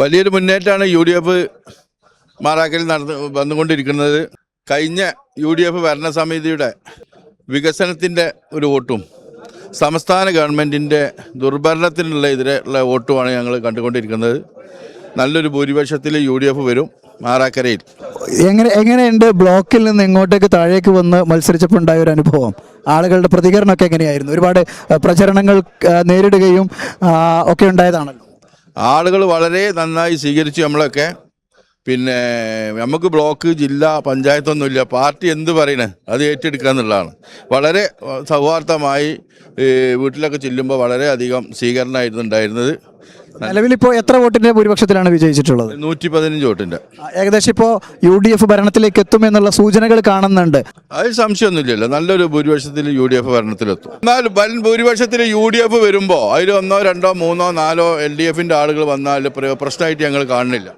വലിയൊരു മുന്നേറ്റമാണ് U D F മാറാക്കലിൽ നടന്ന് വന്നുകൊണ്ടിരിക്കുന്നത്. കഴിഞ്ഞ യു ഡി എഫ് ഭരണസമിതിയുടെ വികസനത്തിന്റെ ഒരു വോട്ടും സംസ്ഥാന ഗവൺമെന്റിന്റെ ദുർഭരണത്തിനുള്ള എതിരെയുള്ള വോട്ടുമാണ് ഞങ്ങൾ കണ്ടുകൊണ്ടിരിക്കുന്നത്. നല്ലൊരു ഭൂരിപക്ഷത്തിൽ യു ഡി എഫ് വരും മാറാക്കരയിൽ. എങ്ങനെ എങ്ങനെയുണ്ട് ബ്ലോക്കിൽ നിന്ന് ഇങ്ങോട്ടേക്ക് താഴേക്ക് വന്ന് മത്സരിച്ചപ്പോൾ ഉണ്ടായ ഒരു അനുഭവം? ആളുകളുടെ പ്രതികരണമൊക്കെ എങ്ങനെയായിരുന്നു? ഒരുപാട് പ്രചരണങ്ങൾ നേരിടുകയും ഒക്കെ ഉണ്ടായതാണല്ലോ. ആളുകൾ വളരെ നന്നായി സ്വീകരിച്ചു നമ്മളൊക്കെ. പിന്നെ നമുക്ക് ബ്ലോക്ക് ജില്ല പഞ്ചായത്തൊന്നുമില്ല. പാർട്ടി എന്ത് പറയണേ? അത് ഏറ്റെടുക്കുക എന്നുള്ളതാണ്. വളരെ സൗഹാർദ്ദമായി വീട്ടിലൊക്കെ ചെല്ലുമ്പോൾ വളരെയധികം സ്വീകരണമായിരുന്നു ഉണ്ടായിരുന്നത്. നിലവിൽ ഇപ്പോൾ എത്ര വോട്ടിന്റെ ഭൂരിപക്ഷത്തിലാണ് വിജയിച്ചിട്ടുള്ളത്? നൂറ്റി പതിനഞ്ച് വോട്ടിന്റെ ഏകദേശം ഇപ്പോൾ യു ഡി എഫ് ഭരണത്തിലേക്ക് എത്തും എന്നുള്ള സൂചനകൾ കാണുന്നുണ്ട്. അത് സംശയമൊന്നുമില്ലല്ലോ. നല്ലൊരു ഭൂരിപക്ഷത്തിൽ യു ഡി എഫ് ഭരണത്തിലെത്തും. എന്നാൽ വൻ ഭൂരിപക്ഷത്തിൽ യു ഡി എഫ് വരുമ്പോൾ അതിൽ ഒന്നോ രണ്ടോ മൂന്നോ നാലോ എൽ ഡി എഫിന്റെ ആളുകൾ വന്നാൽ പ്ര- പ്രശ്നമായിട്ട് ഞങ്ങൾ കാണുന്നില്ല.